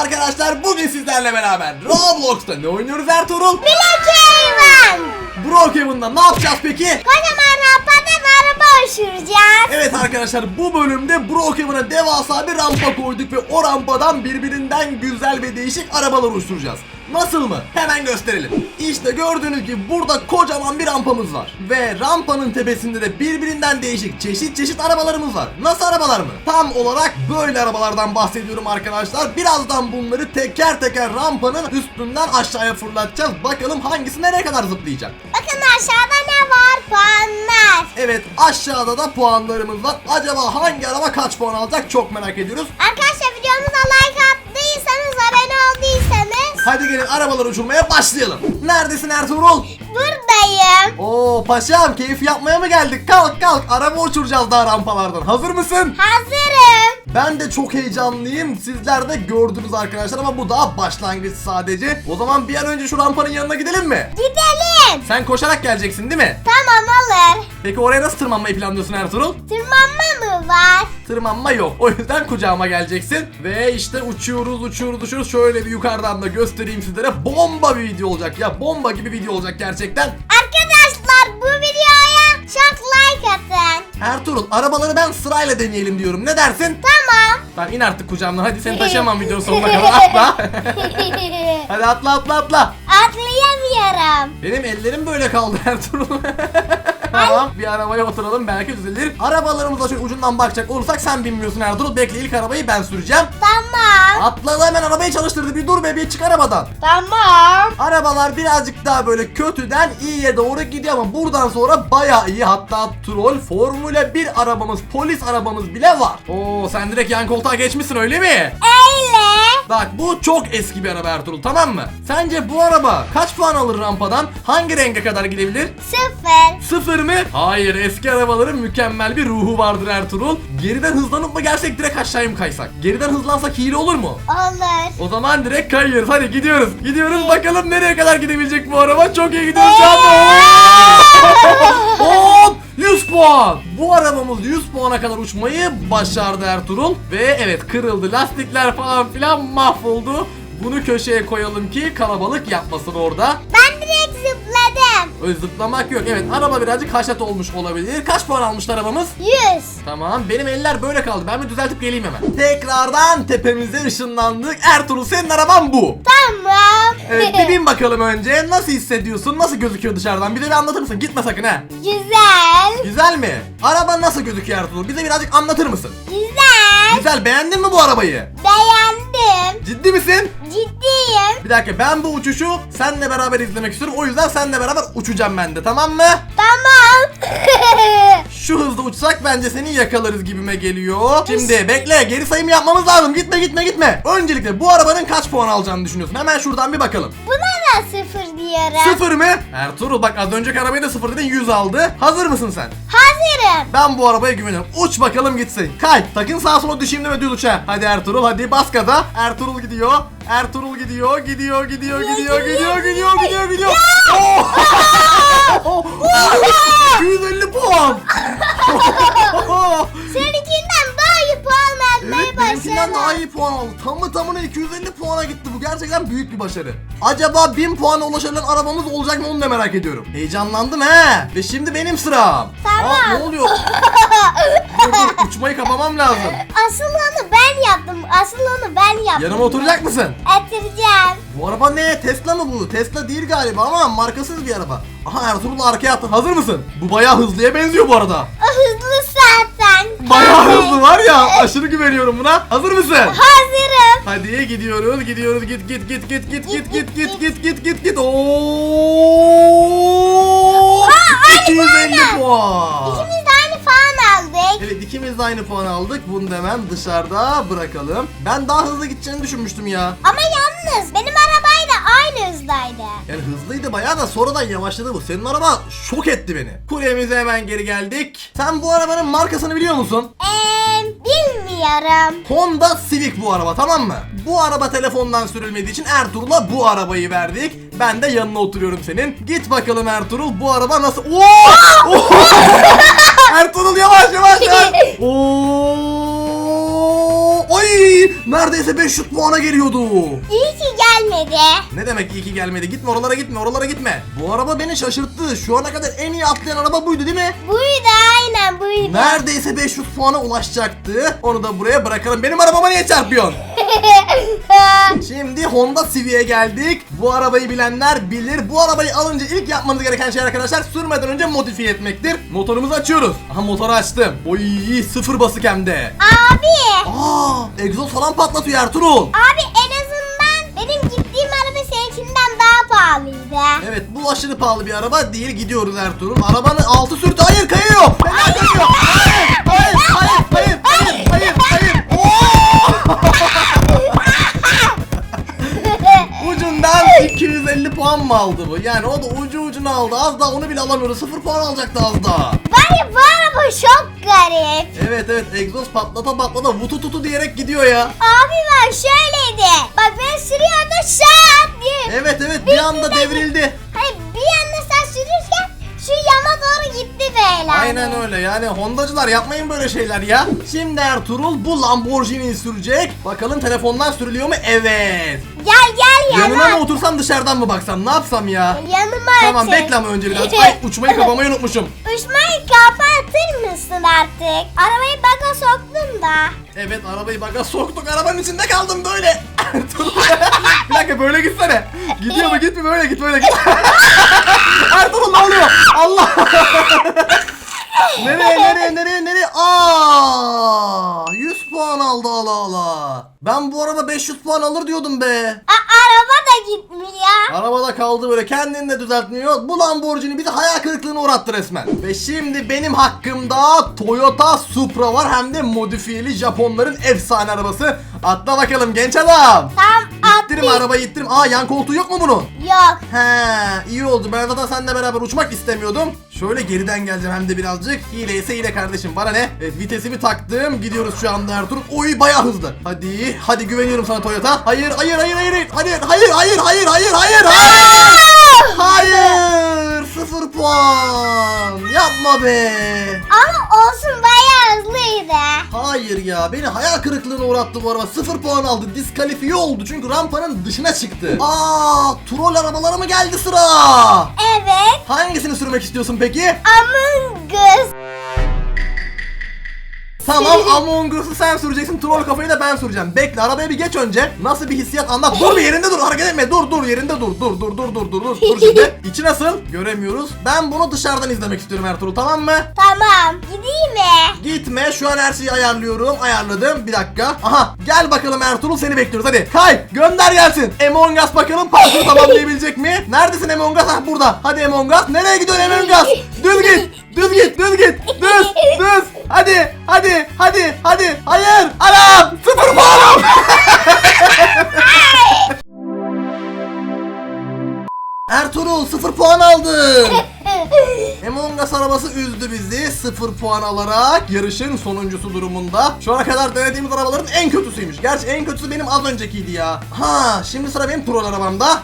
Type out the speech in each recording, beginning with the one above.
arkadaşlar. Bugün sizlerle beraber Roblox'ta ne oynuyoruz Ertuğrul? Bilekeyvan. Brookhaven'da ne yapacağız peki? Kocaman rampadan araba uçuracağız. Evet arkadaşlar bu bölümde Brookhaven'a devasa bir rampa koyduk ve o rampadan birbirinden güzel ve değişik arabalar uçuracağız. Nasıl mı? Hemen gösterelim. İşte gördüğünüz gibi burada kocaman bir rampamız var. Ve rampanın tepesinde de birbirinden değişik çeşit çeşit arabalarımız var. Nasıl arabalar mı? Tam olarak böyle arabalardan bahsediyorum arkadaşlar. Birazdan bunları teker teker rampanın üstünden aşağıya fırlatacağız. Bakalım hangisi nereye kadar zıplayacak. Bakın aşağıda ne var? Puanlar. Evet aşağıda da puanlarımız var. Acaba hangi araba kaç puan alacak çok merak ediyoruz. Arkadaşlar Hadi gelin arabalar uçurmaya başlayalım. Neredesin Ertuğrul? buradayım. Oo paşam keyif yapmaya mı geldik? Kalk kalk araba uçuracağız daha rampalardan. Hazır mısın? Hazırım. Ben de çok heyecanlıyım. Sizler de gördünüz arkadaşlar ama bu daha başlangıç sadece. O zaman bir an önce şu rampanın yanına gidelim mi? Gidelim. Sen koşarak geleceksin değil mi? Tamam olur. Peki oraya nasıl tırmanmayı planlıyorsun Ertuğrul? Tırmanma mı var? Tırmanma yok. O yüzden kucağıma geleceksin. Ve işte uçuyoruz, uçuyoruz, uçuyoruz. Şöyle bir yukarıdan da göstereyim sizlere. Bomba bir video olacak ya. Bomba gibi video olacak gerçekten. Arkadaşlar bu videoya çok like. Ertuğrul arabaları ben sırayla deneyelim diyorum. Ne dersin? Tamam. Tamam in artık kucağımdan. Hadi seni taşıyamam videonun sonuna kadar. Atla. Hadi atla atla atla. Atlayamıyorum. Benim ellerim böyle kaldı Ertuğrul. tamam bir arabaya oturalım belki düzelir. Arabalarımıza şöyle ucundan bakacak olursak sen binmiyorsun Ertuğrul. Bekle ilk arabayı ben süreceğim. Tamam. Atladı hemen arabayı çalıştırdı. Bir dur be bir çık arabadan. Tamam. Arabalar birazcık daha böyle kötüden iyiye doğru gidiyor ama buradan sonra baya iyi. Hatta troll Formula 1 arabamız, polis arabamız bile var. Oo sen direkt yan koltuğa geçmişsin öyle mi? Öyle. Bak bu çok eski bir araba Ertuğrul tamam mı? Sence bu araba kaç puan alır rampadan? Hangi renge kadar gidebilir? Sıfır. Sıfır mı? Hayır eski arabaların mükemmel bir ruhu vardır Ertuğrul. Geriden hızlanıp mı gelsek direkt aşağıya mı kaysak? Geriden hızlansak hile olur mu? Olur. O zaman direkt kayıyoruz. Hadi gidiyoruz. Gidiyoruz bakalım nereye kadar gidebilecek bu araba. Çok iyi gidiyoruz şu anda. Hop! 100 puan. Bu arabamız 100 puana kadar uçmayı başardı Ertuğrul. Ve evet kırıldı. Lastikler falan filan mahvoldu. Bunu köşeye koyalım ki kalabalık yapmasın orada. Ben direkt zıpladım. Öyle zıplamak yok. Evet araba birazcık haşat olmuş olabilir. Kaç puan almıştı arabamız? Yüz. Tamam benim eller böyle kaldı. Ben bir düzeltip geleyim hemen. Tekrardan tepemize ışınlandık. Ertuğrul senin araban bu. Tamam. Evet bir bin bakalım önce. Nasıl hissediyorsun? Nasıl gözüküyor dışarıdan? Bir de bir anlatır mısın? Gitme sakın ha. Güzel. Güzel mi? Araba nasıl gözüküyor Ertuğrul? Bize birazcık anlatır mısın? Güzel. Güzel beğendin mi bu arabayı? Beğendim. Ciddi misin? Ciddiyim. Bir dakika ben bu uçuşu seninle beraber izlemek istiyorum. O yüzden seninle beraber uçacağım ben de tamam mı? Tamam. Şu hızda uçsak bence seni yakalarız gibime geliyor. Şimdi bekle geri sayım yapmamız lazım. Gitme gitme gitme. Öncelikle bu arabanın kaç puan alacağını düşünüyorsun? Hemen şuradan bir bakalım. Buna da sıfır diyorum. Sıfır mı? Ertuğrul bak az önceki arabayı da sıfır dedin 100 aldı. Hazır mısın sen? Hazırım. Ben bu arabaya güveniyorum. Uç bakalım gitsin. Kay. Sakın sağa sola düşeyim deme düz uça. Hadi Ertuğrul hadi bas gaza. Ertuğrul gidiyor. Ertuğrul gidiyor. Gidiyor gidiyor gidiyor gidiyor gidiyor gidiyor gidiyor. Oh! Oh! 250 puan. Seninkinden daha iyi puan Evet benimkinden daha iyi puan aldı. Tamı tamına 250 puana gitti. Bu gerçekten büyük bir başarı. Acaba 1000 puana ulaşabilen arabamız olacak mı onu da merak ediyorum. Heyecanlandım he. Ve şimdi benim sıram. Tamam. Aa, ne oluyor? dur dur uçmayı kapamam lazım. Asıl onu ben yaptım. Asıl onu ben yaptım. Yanıma oturacak mısın? Getireceğim. Bu araba ne? Tesla mı bu? Tesla değil galiba ama markasız bir araba. Aha Ertuğrul arkaya attı. Hazır mısın? Bu bayağı hızlıya benziyor bu arada. O hızlı zaten. Hızlı var ya. Aşırı güveniyorum buna. Hazır mısın? Hazırım. Hadi gidiyoruz, gidiyoruz. Git git git git git git git git git git git git. Oo! Aa, aynı 250 puan. puan. İkimiz de aynı puan aldık. Evet ikimiz de aynı puan aldık. Bunu da hemen dışarıda bırakalım. Ben daha hızlı gideceğini düşünmüştüm ya. Ama yalnız benim arabayla aynı hızdaydı. Yani hızlıydı bayağı da sonradan yavaşladı bu. Senin araba şok etti beni. Kuryemize hemen geri geldik. Sen bu arabanın markasını biliyor musun? Eee bilmiyorum. Honda Civic bu araba tamam mı? Bu araba telefondan sürülmediği için Ertuğrul'a bu arabayı verdik. Ben de yanına oturuyorum senin. Git bakalım Ertuğrul bu araba nasıl... Oo! Oo! Ertuğrul yavaş yavaş yavaş. Oo! Ay neredeyse 500 puana geliyordu. İyi gelmedi. Ne demek iyi ki gelmedi? Gitme oralara gitme oralara gitme. Bu araba beni şaşırttı. Şu ana kadar en iyi atlayan araba buydu değil mi? Buydu aynen buydu. Neredeyse 500 puana ulaşacaktı. Onu da buraya bırakalım. Benim arabama niye çarpıyorsun? Şimdi Honda Civic'e geldik. Bu arabayı bilenler bilir. Bu arabayı alınca ilk yapmanız gereken şey arkadaşlar sürmeden önce modifiye etmektir. Motorumuzu açıyoruz. Aha motoru açtım. Oy sıfır basık hem de. Abi. Aa egzoz falan patlatıyor Ertuğrul. Abi en azından pahalıydı. Evet bu aşırı pahalı bir araba değil gidiyoruz Ertuğrul. Arabanın altı sürtü hayır kayıyor. Fena kayıyor. Hayır hayır hayır hayır hayır hayır hayır. Oo! Ucundan 250 puan mı aldı bu? Yani o da ucu ucuna aldı. Az daha onu bile alamıyordu. 0 puan alacaktı az daha. Var ya bu araba çok garip. Evet evet egzoz patlata patlata vutu tutu diyerek gidiyor ya. Abi bak şöyleydi. Bak ben sürüyordum şak Evet evet bir anda devrildi. Hayır bir yanda sen sürürken şu yana doğru gitti böyle. Aynen öyle yani Hondacılar yapmayın böyle şeyler ya. Şimdi Ertuğrul bu Lamborghini'yi sürecek. Bakalım telefondan sürülüyor mu? Evet. Gel gel yana. Yanına mı otursam dışarıdan mı baksam ne yapsam ya? Yanıma Tamam otur. bekle ama önce biraz. Ay uçmayı kapamayı unutmuşum. Uçmayı kapatır mısın artık? Arabayı baka soktun da. Evet arabayı baga soktuk arabanın içinde kaldım böyle. Bir dakika böyle gitsene. Gidiyor mu git mi böyle git böyle git. Ertuğrul ne oluyor? Allah. nereye nereye nereye nereye? Aa! 100 puan aldı ala ala. Ben bu araba 500 puan alır diyordum be. A araba da gitmiyor. Arabada kaldı böyle kendini de düzeltmiyor. Bu Lamborghini bizi hayal kırıklığına uğrattı resmen. Ve şimdi benim hakkımda Toyota Supra var hem de modifiyeli Japonların efsane arabası. Atla bakalım genç adam. Tam İttirim arabayı ittirim. Aa yan koltuğu yok mu bunun? Yok. He iyi oldu. Ben zaten seninle beraber uçmak istemiyordum. Şöyle geriden geleceğim hem de birazcık. Hile ise hile kardeşim bana ne? Evet vitesimi taktım. Gidiyoruz şu anda Ertuğrul. Oy bayağı hızlı. Hadi hadi güveniyorum sana Toyota. Hayır hayır hayır hayır hayır. Hayır hayır hayır hayır hayır hayır hayır. Hayır. Sıfır puan. Yapma be. Ama olsun bayağı hızlıydı. Hayır ya beni hayal kırıklığına uğrattı bu araba. Sıfır puan aldı. Diskalifiye oldu çünkü rampanın dışına çıktı. Aa, troll arabalara mı geldi sıra? Evet. Hangisini sürmek istiyorsun peki? Among Us. Tamam Among Us'u sen süreceksin. Troll kafayı da ben süreceğim. Bekle arabaya bir geç önce. Nasıl bir hissiyat anlat. Dur bir yerinde dur. Hareket etme. Dur dur yerinde dur. Dur dur dur dur dur. Dur, dur şimdi. İçi nasıl? Göremiyoruz. Ben bunu dışarıdan izlemek istiyorum Ertuğrul tamam mı? Tamam. Gideyim mi? Gitme şu an her şeyi ayarlıyorum ayarladım bir dakika Aha gel bakalım Ertuğrul seni bekliyoruz hadi Kay gönder gelsin Among Us bakalım parkuru tamamlayabilecek mi Neredesin Among Us ah burada Hadi Among Us nereye gidiyorsun Among Us Düz git düz git düz git düz düz Hadi hadi hadi hadi Hayır anam sıfır puanım Ertuğrul sıfır puan aldın Among Us arabası üzdü bizi 0 puan alarak yarışın sonuncusu durumunda. Şu ana kadar denediğimiz arabaların en kötüsüymüş. Gerçi en kötüsü benim az öncekiydi ya. Ha şimdi sıra benim troll arabamda.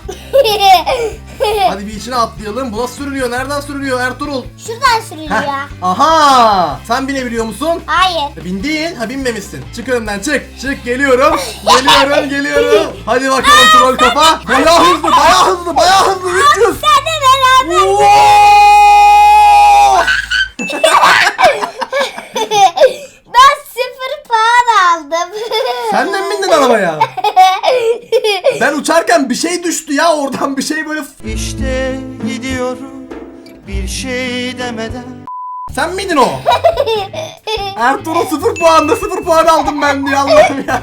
Hadi bir içine atlayalım. Bu nasıl sürülüyor? Nereden sürülüyor Ertuğrul? Şuradan sürülüyor. Heh. Aha! Sen binebiliyor musun? Hayır. E, Bindin, ha binmemişsin. Çık önümden çık. Çık geliyorum. Geliyorum, geliyorum. Hadi bakalım troll kafa. Bayağı hızlı, bayağı hızlı, bayağı hızlı. 300. Sen de beraber. Ben sıfır puan aldım. Sen de mi bindin arabaya? Ben uçarken bir şey düştü ya oradan bir şey böyle İşte gidiyorum bir şey demeden Sen miydin o? Ertuğrul 0 puanda 0 puan aldım ben diye Allah'ım ya.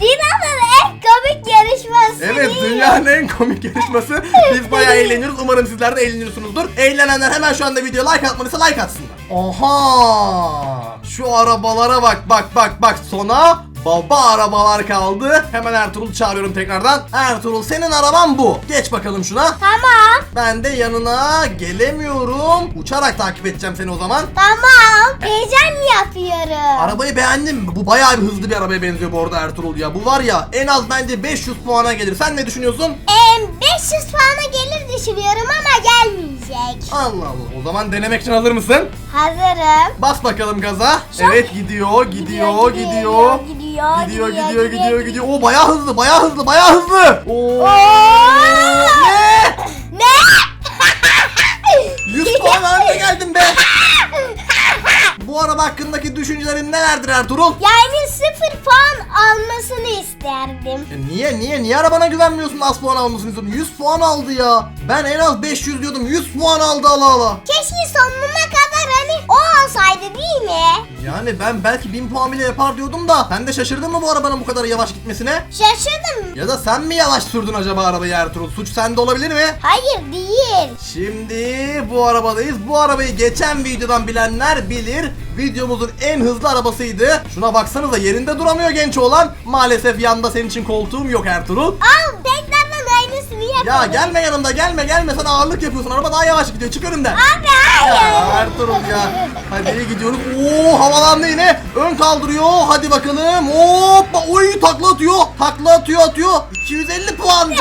Dünyanın en komik yarışması Evet dünyanın en komik yarışması. Biz bayağı eğleniyoruz. Umarım sizler de eğleniyorsunuzdur. Eğlenenler hemen şu anda videoya like atmadıysa like atsınlar. Oha! Şu arabalara bak bak bak bak sona baba arabalar kaldı. Hemen Ertuğrul çağırıyorum tekrardan. Ertuğrul senin araban bu. Geç bakalım şuna. Tamam. Ben de yanına gelemiyorum. Uçarak takip edeceğim seni o zaman. Tamam. Heyecan yapıyorum. Arabayı beğendin mi? Bu bayağı bir hızlı bir arabaya benziyor bu arada Ertuğrul ya. Bu var ya en az bence 500 puana gelir. Sen ne düşünüyorsun? Em, 500 puana gelir düşünüyorum ama gelmeyecek. Allah Allah. O zaman denemek için hazır mısın? Hazırım. Bas bakalım gaza. Çok- Evet gidiyor, gidiyor, gidiyor. gidiyor, Gidiyor, gidiyor, gidiyor, gidiyor, gidiyor. Oo bayağı hızlı, bayağı hızlı, bayağı hızlı. Oo. Ne? Ne? 100 puan haline geldim be. Bu araba hakkındaki düşüncelerin nelerdir Ertuğrul? Yani sıfır puan almasını isterdim. E niye niye niye arabana güvenmiyorsun az puan almasını istiyorsun? 100 puan aldı ya. Ben en az 500 diyordum. 100 puan aldı Allah Allah. Keşke sonuna kadar hani o alsaydı değil mi? Yani ben belki 1000 puan bile yapar diyordum da. Sen de şaşırdın mı bu arabanın bu kadar yavaş gitmesine? Şaşırdım. Ya da sen mi yavaş sürdün acaba arabayı Ertuğrul? Suç sende olabilir mi? Hayır değil. Şimdi bu arabadayız. Bu arabayı geçen videodan bilenler bilir. Videomuzun en hızlı arabasıydı. Şuna baksanıza yerinde duramıyor genç oğlan. Maalesef yanda senin için koltuğum yok Ertuğrul. Al tekrardan yapalım. Ya gelme yanımda gelme gelme sen ağırlık yapıyorsun. Araba daha yavaş gidiyor. Çık önümden. Abi Ya hayır. Ertuğrul ya. Hadi iyi gidiyoruz. Oo havalandı yine. Ön kaldırıyor. Hadi bakalım. Hoppa. Oy takla atıyor. Takla atıyor atıyor. 250 puan.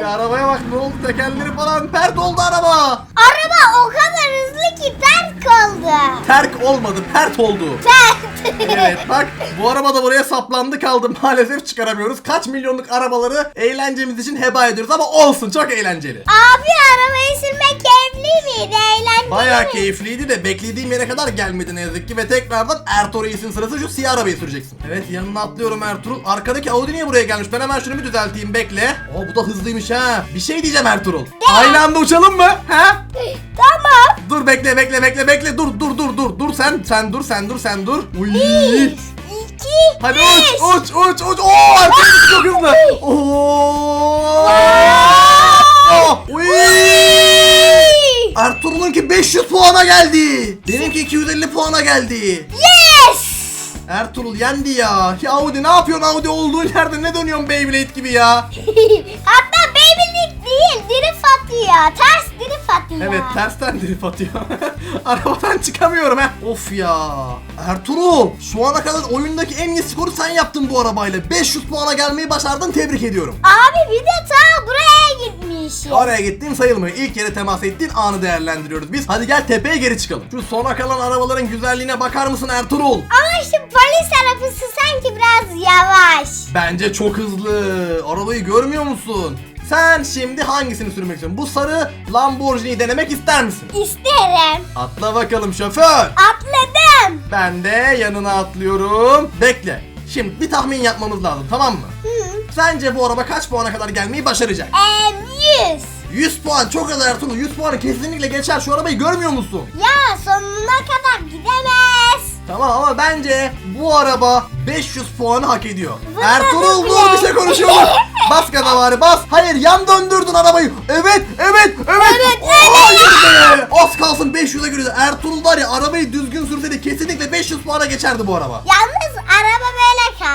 ya arabaya bak ne oldu tekerleri falan pert oldu. Araba o kadar hızlı ki oldu. Terk olmadı pert oldu. Terk. Evet bak bu araba da buraya saplandı kaldı maalesef çıkaramıyoruz. Kaç milyonluk arabaları eğlencemiz için heba ediyoruz ama olsun çok eğlenceli. Abi arabayı sürmek keyifli miydi? Eğlenceli Bayağı keyifliydi de beklediğim yere kadar gelmedi ne yazık ki ve tekrardan Ertuğrul Reis'in sırası şu siyah arabayı süreceksin. Evet yanına atlıyorum Ertuğrul. Arkadaki Audi niye buraya gelmiş? Ben hemen şunu bir düzelteyim bekle. Oo bu da hızlıymış ha. Bir şey diyeceğim Ertuğrul. Aynı anda uçalım mı? Ha? Tamam. Dur bekle bekle bekle bekle dur dur dur dur dur sen sen dur sen dur sen dur. Uy. Bir, iki, Hadi uç uç uç uç. Oo Ertuğrul çok hızlı. Oo. Uy. Ertuğrul'unki 500 puana geldi. Benimki 250 puana geldi. Yes. Ertuğrul yendi ya. Ya Audi ne yapıyorsun Audi olduğun yerde ne dönüyorsun Beyblade gibi ya? Hatta Beyblade değil, drift atıyor. Ters drift atıyor. Evet tersten drift atıyor. Arabadan çıkamıyorum ha. Of ya. Ertuğrul şu ana kadar oyundaki en iyi skoru sen yaptın bu arabayla. 500 puana gelmeyi başardın tebrik ediyorum. Abi bir de ta buraya gitmiş. Oraya gittiğin sayılmıyor. İlk yere temas ettiğin anı değerlendiriyoruz biz. Hadi gel tepeye geri çıkalım. Şu sona kalan arabaların güzelliğine bakar mısın Ertuğrul? Ama şu polis arabası sanki biraz yavaş. Bence çok hızlı. Arabayı görmüyor musun? Sen şimdi hangisini sürmek istiyorsun? Bu sarı Lamborghini'yi denemek ister misin? İsterim. Atla bakalım şoför. Atladım. Ben de yanına atlıyorum. Bekle. Şimdi bir tahmin yapmamız lazım tamam mı? Hı. Sence bu araba kaç puana kadar gelmeyi başaracak? Em, 100. 100 puan çok az Ertuğrul. 100 puanı kesinlikle geçer. Şu arabayı görmüyor musun? Ya sonuna kadar gidemez. Tamam ama bence bu araba 500 puanı hak ediyor. Vın Ertuğrul dur bir şey konuşuyorlar. bas gaza bari bas. Hayır yan döndürdün arabayı. Evet evet evet. Evet, be. Az kalsın 500'e giriyordu. Ertuğrul var ya arabayı düzgün sürseydi kesinlikle 500 puana geçerdi bu araba. Böyle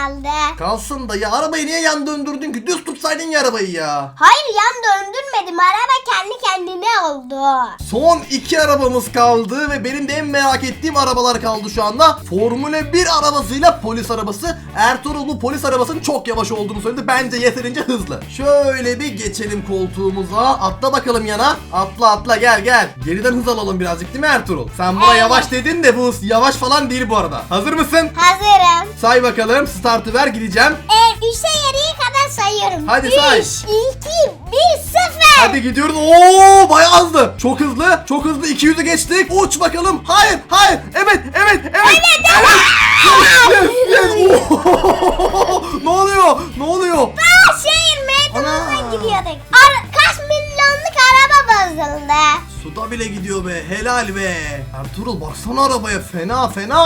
kaldı. Kalsın da ya arabayı niye yan döndürdün ki? Düz tutsaydın ya arabayı ya. Hayır yan döndürmedim. Araba kendi kendine oldu. Son iki arabamız kaldı ve benim de en merak ettiğim arabalar kaldı şu anda. Formula 1 arabasıyla polis arabası. Ertuğrul bu polis arabasının çok yavaş olduğunu söyledi. Bence yeterince hızlı. Şöyle bir geçelim koltuğumuza. Atla bakalım yana. Atla atla gel gel. Geriden hız alalım birazcık değil mi Ertuğrul? Sen buna Evet. yavaş dedin de bu yavaş falan değil bu arada. Hazır mısın? Hazırım. Say bakalım. Startı ver gideceğim. E, üçe yarıya kadar sayıyorum. Hadi say. 3, 2, 1, 0. Hadi gidiyoruz. Oo bayağı hızlı. Çok hızlı. Çok hızlı. 200'ü geçtik. Uç bakalım. Hayır. Hayır. Evet. Evet. Evet. Evet. Yes, yes, yes. Ne oluyor? Ne oluyor? Aa, şehir metrodan Ana. gidiyorduk. Araba bozuldu. Suda bile gidiyor be. Helal be. Ertuğrul baksana arabaya. Fena fena.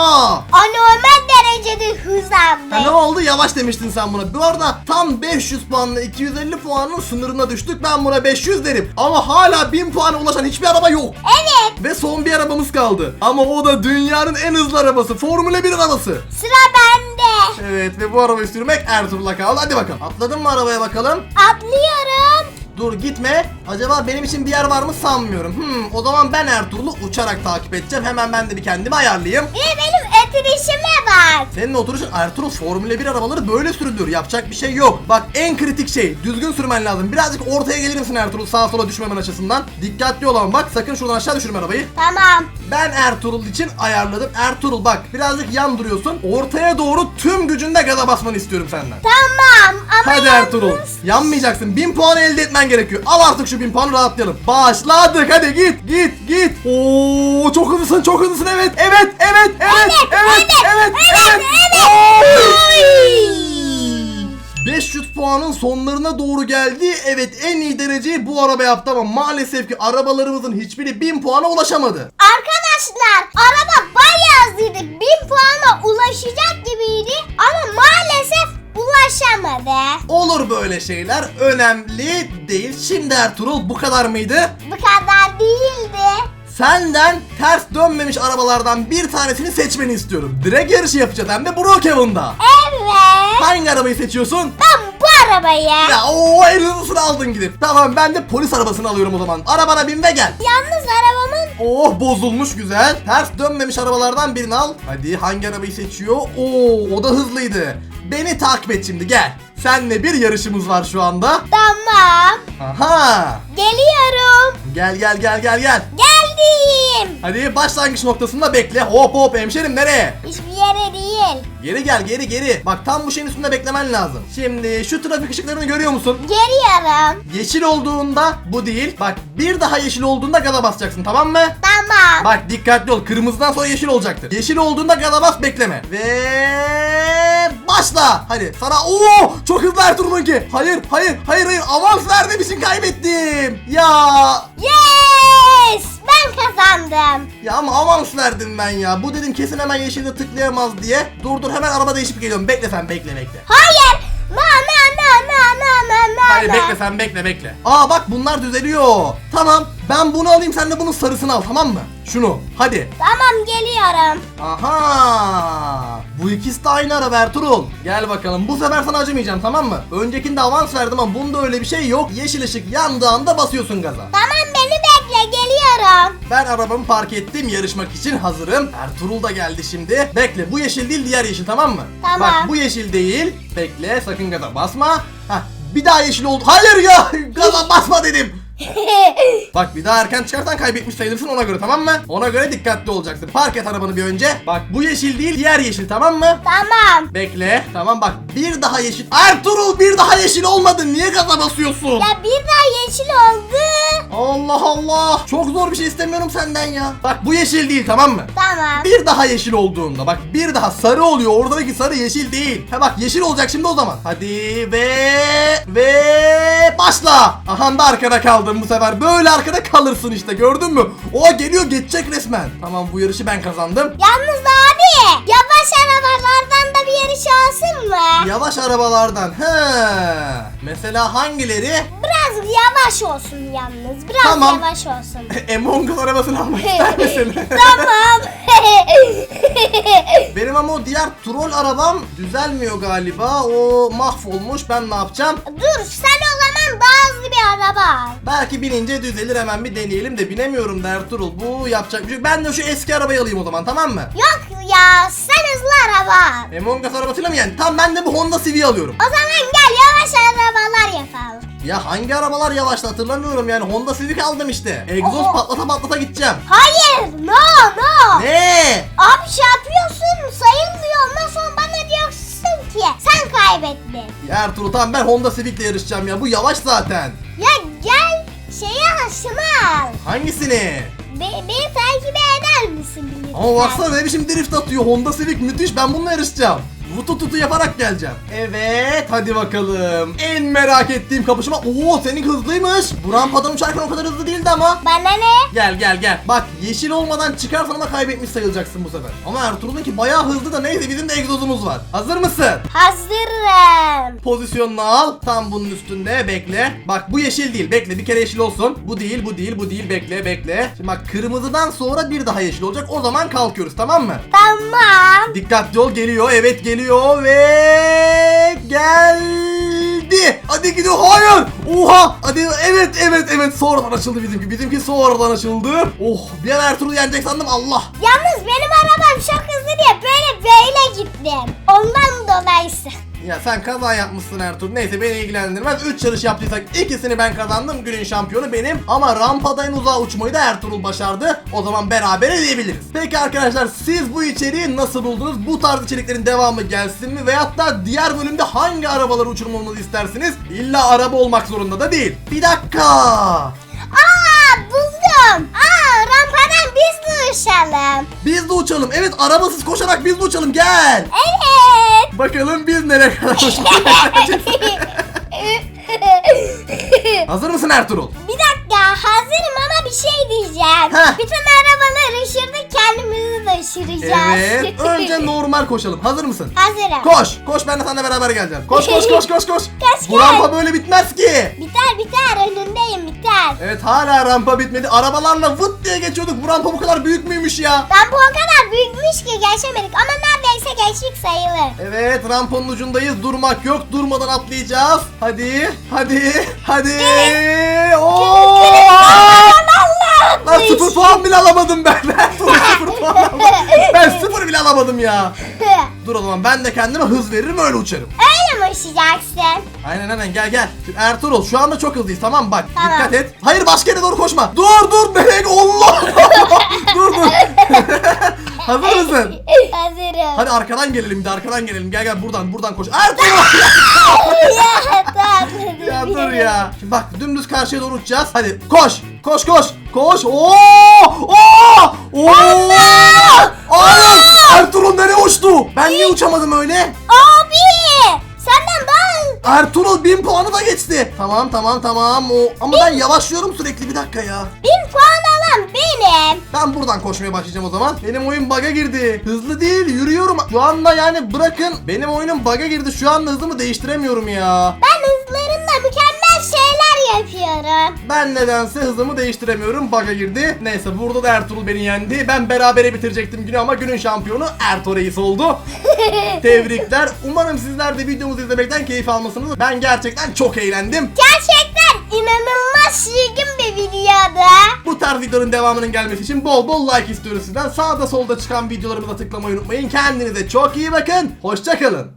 Anormal derece derecede hızlandı. Ha, ne oldu? Yavaş demiştin sen buna. Bu arada tam 500 puanla 250 puanın sınırına düştük. Ben buna 500 derim. Ama hala 1000 puana ulaşan hiçbir araba yok. Evet Ve son bir arabamız kaldı. Ama o da dünyanın en hızlı arabası. Formula 1 arabası. sıra bende. Evet ve bu arabayı sürmek Ertuğrul'a kaldı. Hadi bakalım. Atladın mı arabaya bakalım? Atlıyorum. Dur gitme. Acaba benim için bir yer var mı sanmıyorum. Hmm, o zaman ben Ertuğrul'u uçarak takip edeceğim. Hemen ben de bir kendimi ayarlayayım. Bir de benim etrişime bak. Senin oturuşun Ertuğrul Formula 1 arabaları böyle sürülür. Yapacak bir şey yok. Bak en kritik şey düzgün sürmen lazım. Birazcık ortaya gelir misin Ertuğrul sağa sola düşmemen açısından? Dikkatli ol ama bak sakın şuradan aşağı düşürme arabayı. Tamam. Ben Ertuğrul için ayarladım. Ertuğrul bak birazcık yan duruyorsun. Ortaya doğru tüm gücünle gaza basmanı istiyorum senden. Tamam ama Hadi Ertuğrul. Yanmayacaksın. 1000 puan elde etmen gerekiyor. Al artık şu 1000 puanı rahatlayalım. Başladık. Hadi git git git. Oo çok hızlısın çok hızlısın. Evet evet evet evet evet evet evet. evet, Oy! 500 puanın sonlarına doğru geldi. Evet en iyi dereceyi bu araba yaptı ama maalesef ki arabalarımızın hiçbiri 1000 puana ulaşamadı. Arkadaşlar araba bayağı hızlıydı. 1000 puana ulaşacak gibiydi ama maalesef ulaşamadı. Olur böyle şeyler. Önemli değil. Şimdi Ertuğrul bu kadar mıydı? Bu kadar değildi. Senden ters dönmemiş arabalardan bir tanesini seçmeni istiyorum. Direkt yarışı yapacağız hem de Brookhaven'da. Evet. Hangi arabayı seçiyorsun? Ben bu arabayı. Ya o en hızlısını aldın gidip. Tamam ben de polis arabasını alıyorum o zaman. Arabana bin ve gel. Yalnız arabamın Oh bozulmuş güzel. Ters dönmemiş arabalardan birini al. Hadi hangi arabayı seçiyor? Oo o da hızlıydı. Beni takip et şimdi gel. Senle bir yarışımız var şu anda. tamam. Aha. Geliyorum. Gel gel gel gel gel. Geldim. Hadi başlangıç noktasında bekle. Hop hop hemşerim nereye? Hiçbir yere değil. Geri gel geri geri. Bak tam bu şeyin üstünde beklemen lazım. Şimdi şu trafik ışıklarını görüyor musun? Geliyorum. Yeşil olduğunda bu değil. Bak bir daha yeşil olduğunda gaza basacaksın tamam mı? Tamam. Bak dikkatli ol. Kırmızıdan sonra yeşil olacaktır. Yeşil olduğunda gaza bas bekleme. Ve başla. Hadi sana Oo çok hızlı Ertuğrul'unki. Hayır hayır hayır hayır avans verdiğim için kaybettim. Ya Yes! Ben kazandım. ya ama avans verdim ben ya. Bu dedim kesin hemen yeşilde tıklayamaz diye. Dur dur hemen araba değişip geliyorum. Bekle sen bekle bekle. Hayır. Na na na na na na na. Hayır bekle sen bekle bekle. Aa bak bunlar düzeliyor. Tamam ben bunu alayım sen de bunun sarısını al tamam mı? Şunu hadi. Tamam geliyorum. Aha! Bu ikisi de aynı araba Ertuğrul. Gel bakalım. Bu sefer sana acımayacağım tamam mı? Öncekinde avans verdim ama bunda öyle bir şey yok. Yeşil ışık yandığı anda basıyorsun gaza. Tamam beni bekle geliyorum. Ben arabamı park ettim. Yarışmak için hazırım. Ertuğrul da geldi şimdi. Bekle bu yeşil değil diğer yeşil tamam mı? Tamam. Bak bu yeşil değil. Bekle sakın gaza basma. Hah bir daha yeşil oldu. Hayır ya gaza basma dedim. Bak bir daha erken çıkarsan kaybetmiş sayılırsın ona göre tamam mı? Ona göre dikkatli olacaksın. Park et arabanı bir önce. Bak bu yeşil değil diğer yeşil tamam mı? tamam. Bekle. Tamam bak bir daha yeşil. Ertuğrul bir daha yeşil olmadı. Niye gaza basıyorsun? Ya bir daha yeşil oldu. Allah Allah. Çok zor bir şey istemiyorum senden ya. Bak bu yeşil değil tamam mı? Tamam. Bir daha yeşil olduğunda bak bir daha sarı oluyor. Oradaki sarı yeşil değil. Ha bak yeşil olacak şimdi o zaman. Hadi ve ve başla. Aha da arkada kaldım bu sefer. Böyle arkada kalırsın işte gördün mü? O geliyor geçecek resmen. Tamam bu yarışı ben kazandım. Yalnız abi yavaş arabalardan da bir yarış olsun mu? Yavaş arabalardan. He. Mesela hangileri? Biraz yavaş olsun yalnız. Biraz Tamam. yavaş olsun. Among Us arabasını almak ister misin? tamam. Benim ama o diğer troll arabam düzelmiyor galiba. O mahvolmuş. Ben ne yapacağım? Dur sen o daha hızlı bir araba. Belki binince düzelir hemen bir deneyelim de binemiyorum da Ertuğrul. Bu yapacak bir şey. Ben de şu eski arabayı alayım o zaman tamam mı? Yok ya sen hızlı araba. Among Us arabasıyla mı yani? Tamam ben de bu Honda Civic'i alıyorum. O zaman gel yavaş arabalar yapalım. Ya hangi arabalar yavaşta hatırlamıyorum yani. Honda Civic aldım işte. Egzoz Oho. patlata patlata gideceğim. Hayır no no. Ne? Abi şey yapıyorsun sayılmıyor ondan sonra ki sen kaybettin. Ya Ertuğrul tamam ben Honda Civic'le yarışacağım ya. Bu yavaş zaten. Ya gel şeye aşını al. Hangisini? Be- beni takip eder misin? Ama baksana ne biçim drift atıyor. Honda Civic müthiş. Ben bununla yarışacağım. Vutu tutu yaparak geleceğim. Evet hadi bakalım. En merak ettiğim kapışma. Oo senin hızlıymış. Bu rampadan uçarken o kadar hızlı değildi ama. Bana ne? Gel gel gel. Bak yeşil olmadan çıkarsan ama kaybetmiş sayılacaksın bu sefer. Ama Ertuğrul'unki bayağı hızlı da neyse bizim de egzozumuz var. Hazır mısın? Hazırım. Pozisyonunu al. Tam bunun üstünde bekle. Bak bu yeşil değil. Bekle bir kere yeşil olsun. Bu değil bu değil bu değil. Bekle bekle. Şimdi bak kırmızıdan sonra bir daha yeşil olacak. O zaman kalkıyoruz tamam mı? Tamam. Dikkatli ol geliyor. Evet geliyor ve geldi. Hadi gidiyor. Hayır. Oha. Hadi evet evet evet. Sonradan açıldı bizimki. Bizimki sonradan açıldı. Oh bir an Ertuğrul yenecek sandım. Allah. Yalnız benim arabam çok hızlı diye böyle böyle gittim. Ondan dolayısı. Ya sen kaza yapmışsın Ertuğrul. Neyse beni ilgilendirmez. 3 yarış yaptıysak ikisini ben kazandım. Günün şampiyonu benim. Ama rampadan uzağa uçmayı da Ertuğrul başardı. O zaman beraber diyebiliriz. Peki arkadaşlar siz bu içeriği nasıl buldunuz? Bu tarz içeriklerin devamı gelsin mi? Veyahut da diğer bölümde hangi arabaları uçurmamızı istersiniz? İlla araba olmak zorunda da değil. Bir dakika. Aa buldum. Aa rampadan biz de uçalım. Biz de uçalım. Evet arabasız koşarak biz de uçalım. Gel. Evet. Bakalım biz nereye kadar. Hazır mısın Ertuğrul? bir dakika hazırım ama bir şey diyeceğim. Heh. Bütün arabaları ışırdık kendimizi de ışıracağız. Evet. Önce normal koşalım. Hazır mısın? Hazırım. Koş. Koş ben de seninle beraber geleceğim. Koş koş koş koş koş. Koş, Bu rampa böyle bitmez ki. Biter biter önündeyim biter. Evet hala rampa bitmedi. Arabalarla vıt diye geçiyorduk. Bu rampa bu kadar büyük müymüş ya? Ben bu o kadar büyükmüş ki geçemedik ama neredeyse geçtik sayılır. Evet rampanın ucundayız. Durmak yok. Durmadan atlayacağız. Hadi. Hadi. Hadi. Oo! Lan sıfır puan bile alamadım ben. Ben sıfır puan alamadım. Ben alamadım ya. Dur o zaman ben de kendime hız veririm öyle uçarım. Öyle mi uçacaksın? Aynen aynen gel gel. Şimdi Ertuğrul şu anda çok hızlıyız tamam mı? bak Tamam. dikkat et. Hayır başka yere doğru koşma. Dur dur nereye Allah. dur dur. Hazır mısın? Hazırım. Hadi arkadan gelelim bir de arkadan gelelim. Gel gel buradan buradan koş. Ertuğrul. ya tamam. ya dur ya. Şimdi bak dümdüz karşıya doğru uçacağız. Hadi koş. Koş koş. Koş. Oo! Oo! Oo! Hayır! Ertuğrul nereye uçtu? Ben niye uçamadım öyle? Abi senden daha Ertuğrul 1000 puanı da geçti. Tamam tamam tamam. O ama ben yavaşlıyorum sürekli bir dakika ya. bin puan alan benim. Ben buradan koşmaya başlayacağım o zaman. Benim oyun bug'a girdi. Hızlı değil yürüyorum. Şu anda yani bırakın. Benim oyunum bug'a girdi. Şu anda hızımı değiştiremiyorum ya. Ben şeyler yapıyorum. Ben nedense hızımı değiştiremiyorum. Bug'a girdi. Neyse burada da Ertuğrul beni yendi. Ben berabere bitirecektim günü ama günün şampiyonu Ertuğ Reis oldu. Tebrikler. Umarım sizler de videomuzu izlemekten keyif almışsınız. Ben gerçekten çok eğlendim. Gerçekten inanılmaz çirkin bir videodu. Bu tarz videoların devamının gelmesi için bol bol like istiyoruz sizden. Sağda solda çıkan videolarımıza tıklamayı unutmayın. Kendinize çok iyi bakın. Hoşçakalın.